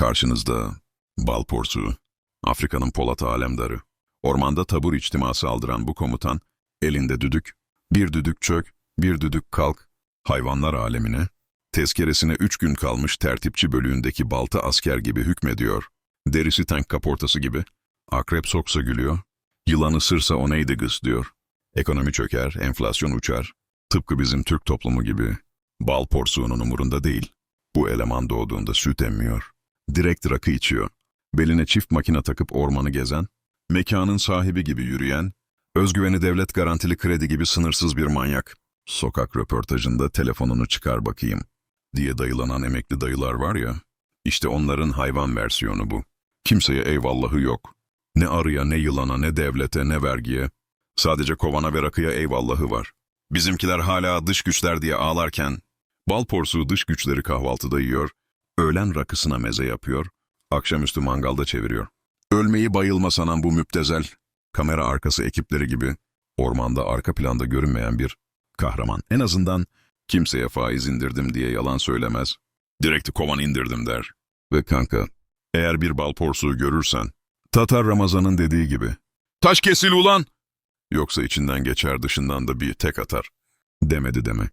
Karşınızda bal porsuğu, Afrika'nın Polat alemdarı. Ormanda tabur içtiması aldıran bu komutan, elinde düdük, bir düdük çök, bir düdük kalk, hayvanlar alemine, tezkeresine üç gün kalmış tertipçi bölüğündeki balta asker gibi hükmediyor. Derisi tank kaportası gibi, akrep soksa gülüyor, yılan ısırsa o neydi gız diyor. Ekonomi çöker, enflasyon uçar, tıpkı bizim Türk toplumu gibi. Bal porsuğunun umurunda değil. Bu eleman doğduğunda süt emmiyor. Direkt rakı içiyor. Beline çift makine takıp ormanı gezen, mekanın sahibi gibi yürüyen, özgüveni devlet garantili kredi gibi sınırsız bir manyak. Sokak röportajında telefonunu çıkar bakayım diye dayılanan emekli dayılar var ya, işte onların hayvan versiyonu bu. Kimseye eyvallahı yok. Ne arıya, ne yılana, ne devlete, ne vergiye. Sadece kovana ve rakıya eyvallahı var. Bizimkiler hala dış güçler diye ağlarken, bal porsuğu dış güçleri kahvaltıda yiyor, öğlen rakısına meze yapıyor, akşamüstü mangalda çeviriyor. Ölmeyi bayılma sanan bu müptezel, kamera arkası ekipleri gibi, ormanda arka planda görünmeyen bir kahraman. En azından kimseye faiz indirdim diye yalan söylemez. Direkti kovan indirdim der. Ve kanka, eğer bir bal porsuğu görürsen, Tatar Ramazan'ın dediği gibi, taş kesil ulan! Yoksa içinden geçer dışından da bir tek atar. Demedi deme.